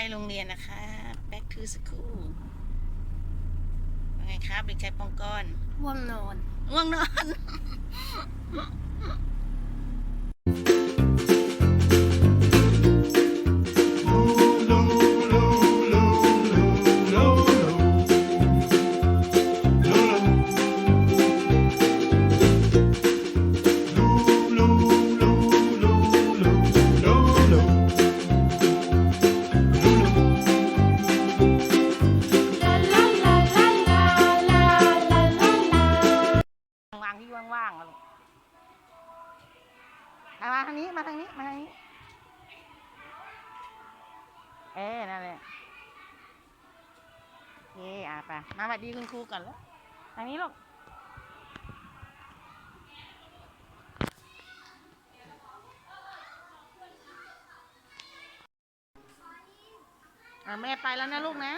ไปโรงเรียนนะคะ back to school ว่าไงครับเด็กชายปองก้อน ว่วงนอน ง่วงนอน ที่ว่างๆอะลูกมาทางนี้มาทางนี้มาทางนี้ เอ๊นั่นแหละโอเคอะไปมาสวัสดีคุณครูก่อนแล้วทางนี้ลูกอะแม่ไปแล้วนะลูกนะ